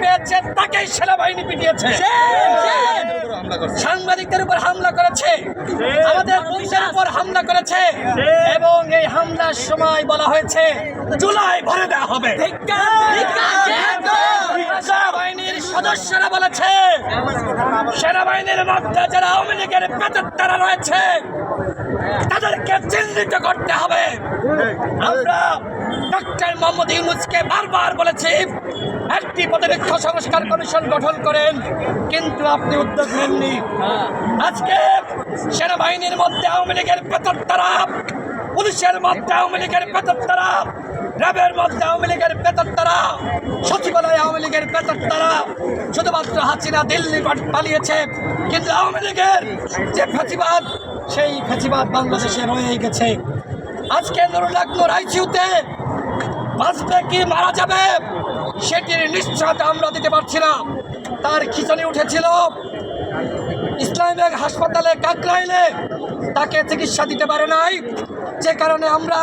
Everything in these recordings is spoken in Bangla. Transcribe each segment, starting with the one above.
পেয়েছে তাকেই সেনাবাহিনী পিটিয়েছে। সাংবাদিকদের উপর হামলা করেছে। আমাদের পুলিশের উপর হামলা করেছে। এবং এই হামলার সময় বলা হয়েছে জুলাই ভরে দেওয়া হবে। সেনাবাহিনীর সদস্যরা বলেছে সেনাবাহিনীর মধ্যে যারা আওয়ামী লীগের পেতারা রয়েছে তাদেরকে চিহ্নিত করতে হবে। আমরা ডক্টর মোহাম্মদ ইউনুসকে বারবার বলেছি একটি প্রতিরক্ষা সংস্কার কমিশন গঠন করেন, কিন্তু আপনি উদ্যোগ নেননি। আজকে সেনাবাহিনীর মধ্যে আওয়ামী লীগের পেতারা পুলিশের মধ্যে আওয়ামী লীগের পেতারা র্যাবের মধ্যে আওয়ামী লীগের পেতারা সচিবালয় আওয়ামী লীগের পেতারা শুধুমাত্র হাসিনা দিল্লি পালিয়েছে, কিন্তু আওয়ামী লীগের যে ফেঁচিবাদ, সেই ফেঁচিবাদ বাংলাদেশে রয়ে গেছে। আজকে নুরুল আইসিউতে বাঁচবে কি মারা যাবে? সেটির নিশ্চয়তা আমরা দিতে পারছি না। তার খিচুনি উঠেছিল। ইসলামিক হাসপাতালে কাকরাইলে তাকে চিকিৎসা দিতে পারে নাই। যে কারণে আমরা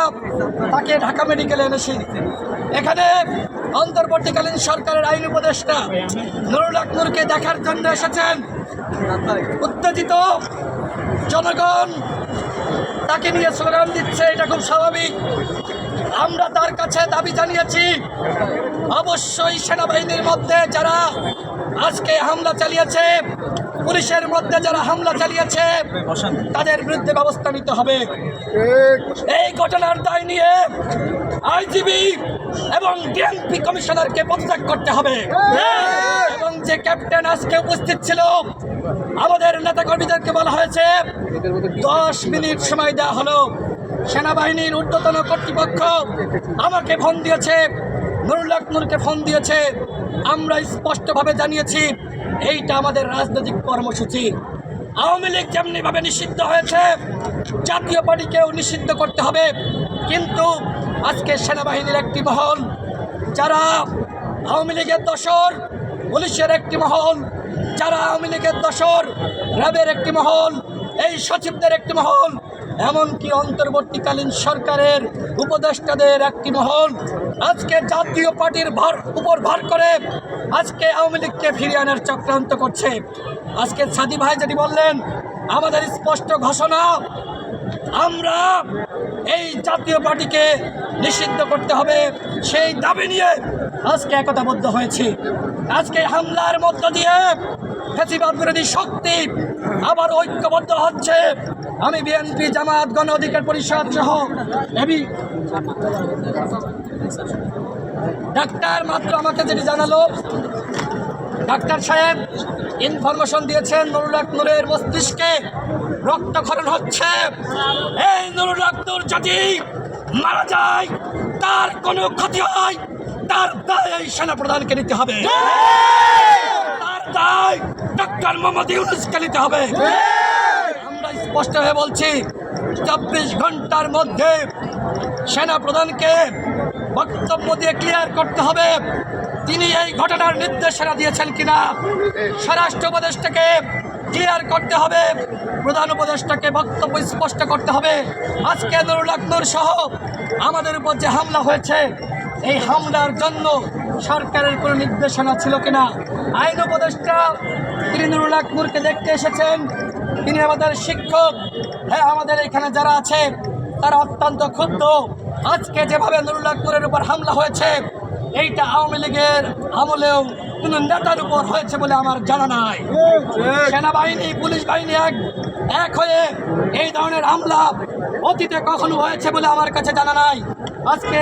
তাকে ঢাকা মেডিকেলে এনেছি। এখানে অন্তর্বর্তীকালীন সরকারের আইন উপদেষ্টা নুরুল আকবরকে দেখার জন্য এসেছেন। উত্তেজিত জনগণ তাকে নিয়ে স্লোগান দিচ্ছে, এটা খুব স্বাভাবিক। আমরা তার কাছে দাবি জানিয়েছি, অবশ্যই সেনাবাহিনীর মধ্যে যারা আজকে হামলা চালিয়েছে, পুলিশের মধ্যে যারা হামলা চালিয়েছে, তাদের বিরুদ্ধে ব্যবস্থা নিতে হবে। এই ঘটনার দায় নিয়ে আইজিবি এবং ডিএমপি কমিশনারকে পদত্যাগ করতে হবে। এবং যে ক্যাপ্টেন আজকে উপস্থিত ছিল, আমাদের নেতাকর্মীদেরকে বলা হয়েছে, দশ মিনিট সময় দেওয়া হলো। সেনাবাহিনীর ঊর্ধ্বতন কর্তৃপক্ষ আমাকে ফোন দিয়েছে, নুরুল আকনুরকে ফোন দিয়েছে। আমরা স্পষ্টভাবে জানিয়েছি, এইটা আমাদের রাজনৈতিক কর্মসূচি। আওয়ামী লীগ যেমনিভাবে নিষিদ্ধ হয়েছে, জাতীয় পার্টিকেও নিষিদ্ধ করতে হবে। কিন্তু আজকে সেনাবাহিনীর একটি মহল, যারা আওয়ামী লীগের দশর পুলিশের একটি মহল, যারা আওয়ামী লীগের দশর র্যাবের একটি মহল, এই সচিবদের একটি মহল এমনকি অন্তর্বর্তীকালীন সরকারের উপদেষ্টাদের একটি মহল। আজকে জাতীয় পার্টির ভর উপর ভর করে আজকে আওয়ামী লীগকে ফিরিয়ে আনার চক্রান্ত করছে। আজকে সাদি ভাই যেটি বললেন, আমাদের স্পষ্ট ঘোষণা, আমরা এই জাতীয় পার্টিকে নিষিদ্ধ করতে হবে, সেই দাবি নিয়ে আজকে একতাবদ্ধ হয়েছি। আজকে হামলার মধ্য দিয়ে ফেসিবাদ বিরোধী শক্তি। আবার ঐক্যবদ্ধ হচ্ছে। আমি বিএনপি জামাত গণ অধিকার পরিষদ সহ এবি ডাক্তার মাত্র আমাকে যেটি জানালো ডাক্তার সাহেব ইনফরমেশন দিয়েছেন নুরুল আকনুরের মস্তিষ্কে রক্তক্ষরণ হচ্ছে। এই নুরুল আকনুর যদি মারা যায় তার কোনো ক্ষতি হয় তার দায় এই সেনাপ্রধানকে নিতে হবে। তার দায় ডক্টর মোহাম্মদ ইউনুসকে নিতে হবে। আমরা স্পষ্ট হয়ে বলছি, চব্বিশ ঘণ্টার মধ্যে সেনা প্রধানকে বক্তব্য দিয়ে ক্লিয়ার করতে হবে। তিনি এই ঘটনার নির্দেশনা দিয়েছেন কিনা? স্বরাষ্ট্র উপদেষ্টাকে ক্লিয়ার করতে হবে। প্রধান উপদেষ্টাকে বক্তব্য স্পষ্ট করতে হবে। আজকে নুরুল আকবর সহ আমাদের উপর যে হামলা হয়েছে, এই হামলার জন্য সরকারের কোনো নির্দেশনা ছিল কিনা? আইন উপদেষ্টা তিনি নুরুল আকবরকে দেখতে এসেছেন। তিনি আমাদের শিক্ষক। হ্যাঁ আমাদের এখানে যারা আছে, তারা অত্যন্ত ক্ষুব্ধ। আজকে যেভাবে নুরুল আকবরের উপর হামলা হয়েছে, এইটা আওয়ামী লীগের আমলেও কোন নেতার উপর হয়েছে বলে আমার জানা নাই। সেনাবাহিনী, পুলিশ বাহিনী এক এক হয়ে এই ধরনের হামলা অতীতে কখনো হয়েছে বলে আমার কাছে জানা নাই। আজকে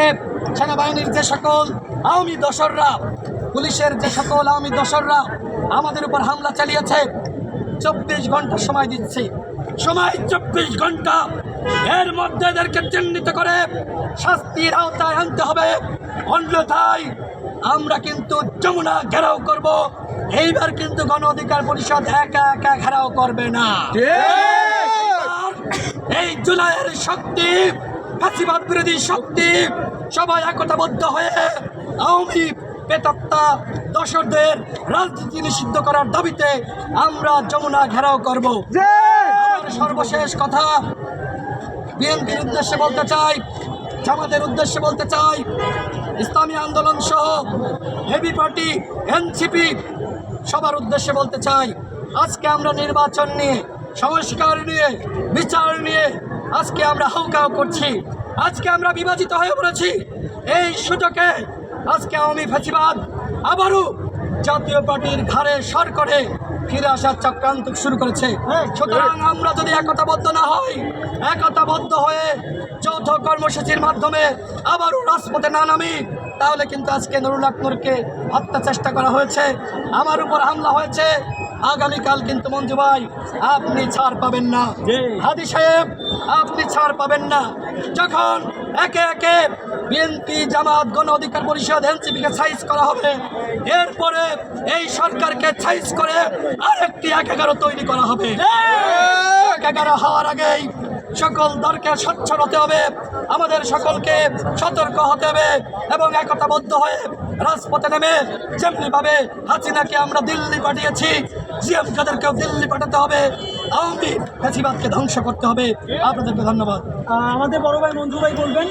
সেনাবাহিনীর যে সকল আওয়ামী দশররা পুলিশের যে সকল আওয়ামী দশররা আমাদের উপর হামলা চালিয়েছে চব্বিশ ঘণ্টা সময় দিচ্ছি। সময় চব্বিশ ঘণ্টা। এর মধ্যে এদেরকে চিহ্নিত করে শাস্তির আওতায় আনতে হবে। অন্যথায় আমরা কিন্তু যমুনা ঘেরাও করব। এইবার কিন্তু গণ অধিকার পরিষদ একা একা ঘেরাও করবে না। এই জুলাইয়ের শক্তি ফাঁসিবাদ বিরোধী শক্তি সবাই একতাবদ্ধ হয়ে আওয়ামী পেতাত্তা দর্শকদের রাজনীতি নিষিদ্ধ করার দাবিতে আমরা যমুনা ঘেরাও করব। সর্বশেষ কথা বিএনপির উদ্দেশ্যে বলতে চাই জামাতের উদ্দেশ্যে বলতে চাই ইসলামী আন্দোলন সহ হেভি পার্টি এনসিপি সবার উদ্দেশ্যে বলতে চাই আজকে আমরা নির্বাচন নিয়ে সংস্কার নিয়ে বিচার নিয়ে আজকে আমরা হাউকাউ করছি। আজকে আমরা বিভাজিত হয়ে পড়েছি। এই সুযোগে আজকে আওয়ামী ফেসিবাদ আবারও জাতীয় পার্টির ঘাড়ে সর করে ফিরে আসার চক্রান্ত শুরু করেছে। সুতরাং আমরা যদি একতাবদ্ধ না হই, একতাবদ্ধ হয়ে যৌথ কর্মসূচির মাধ্যমে আবারও রাজপথে না নামি, তাহলে কিন্তু আজকে নুরুল আকনুরকে হত্যা চেষ্টা করা হয়েছে। আমার উপর হামলা হয়েছে। আগামীকাল কিন্তু মঞ্জু ভাই আপনি ছাড় পাবেন না। হাদি সাহেব আপনি ছাড় পাবেন না। যখন একে একে বিএনপি জামাত গণ অধিকার পরিষদ এনসিপিকে সাইজ করা হবে এরপরে এই সরকারকে সাইজ করে আরেকটি এক এগারো তৈরি করা হবে। এক এগারো হওয়ার আগেই সকল দরকে সচ্ছল হতে হবে আমাদের সকলকে সতর্ক হতে হবে এবং একতাবদ্ধ হয়ে রাজপথে নেমে যেমনিভাবে হাসিনাকে আমরা দিল্লি পাঠিয়েছি জিএম কাদেরকেও দিল্লি পাঠাতে হবে। আওয়ামী ফেসিবাদকে ধ্বংস করতে হবে। আপনাদেরকে ধন্যবাদ। আমাদের বড় ভাই মঞ্জু ভাই বলবেন।